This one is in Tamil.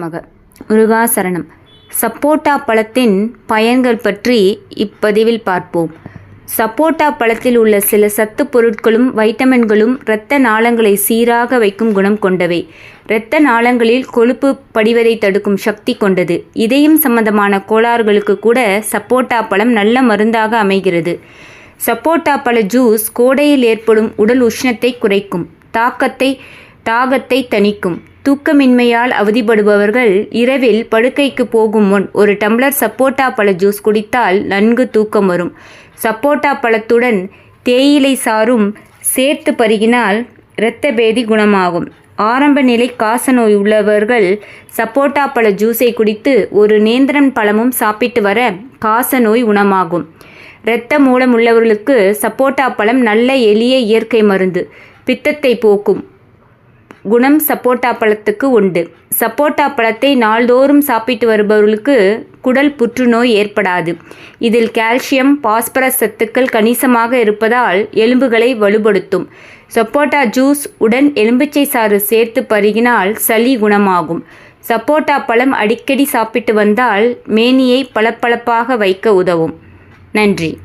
மக. முருகாசரணம். சப்போட்டா பழத்தின் பயன்கள் பற்றி இப்பதிவில் பார்ப்போம். சப்போட்டா பழத்தில் உள்ள சில சத்து பொருட்களும் வைட்டமின்களும் இரத்த நாளங்களை சீராக வைக்கும் குணம் கொண்டவை. இரத்த நாளங்களில் கொழுப்பு படிவதை தடுக்கும் சக்தி கொண்டது. இதயம் சம்பந்தமான கோளாறுகளுக்கு கூட சப்போட்டா பழம் நல்ல மருந்தாக அமைகிறது. சப்போட்டா பழ ஜூஸ் கோடையில் ஏற்படும் உடல் உஷ்ணத்தை குறைக்கும் தாக்கத்தை தாகத்தை தணிக்கும். தூக்கமின்மையால் அவதிப்படுபவர்கள் இரவில் படுக்கைக்கு போகும் முன் ஒரு டம்ளர் சப்போட்டா பழ ஜூஸ் குடித்தால் நன்கு தூக்கம் வரும். சப்போட்டா பழத்துடன் தேயிலை சாறும் சேர்த்து பருகினால் இரத்த பேதி குணமாகும். ஆரம்ப நிலை காசநோய் உள்ளவர்கள் சப்போட்டா பழ ஜூஸை குடித்து ஒரு நேந்திரன் பழமும் சாப்பிட்டு வர காசநோய் குணமாகும். இரத்த மூலம் உள்ளவர்களுக்கு சப்போட்டா பழம் நல்ல எளிய இயற்கை மருந்து பித்தத்தை போக்கும். குணம் சப்போட்டா பழத்துக்கு உண்டு. சப்போட்டா பழத்தை நாள்தோறும் சாப்பிட்டு வருபவர்களுக்கு குடல் புற்றுநோய் ஏற்படாது. இதில் கால்சியம் பாஸ்பரஸ் சத்துக்கள் கணிசமாக இருப்பதால் எலும்புகளை வலுப்படுத்தும். சப்போட்டா ஜூஸ் உடன் எலும்பிச்சை சாறு சேர்த்து பருகினால் சளி குணமாகும். சப்போட்டா பழம் அடிக்கடி சாப்பிட்டு வந்தால் மேனியை பளபளப்பாக வைக்க உதவும். நன்றி.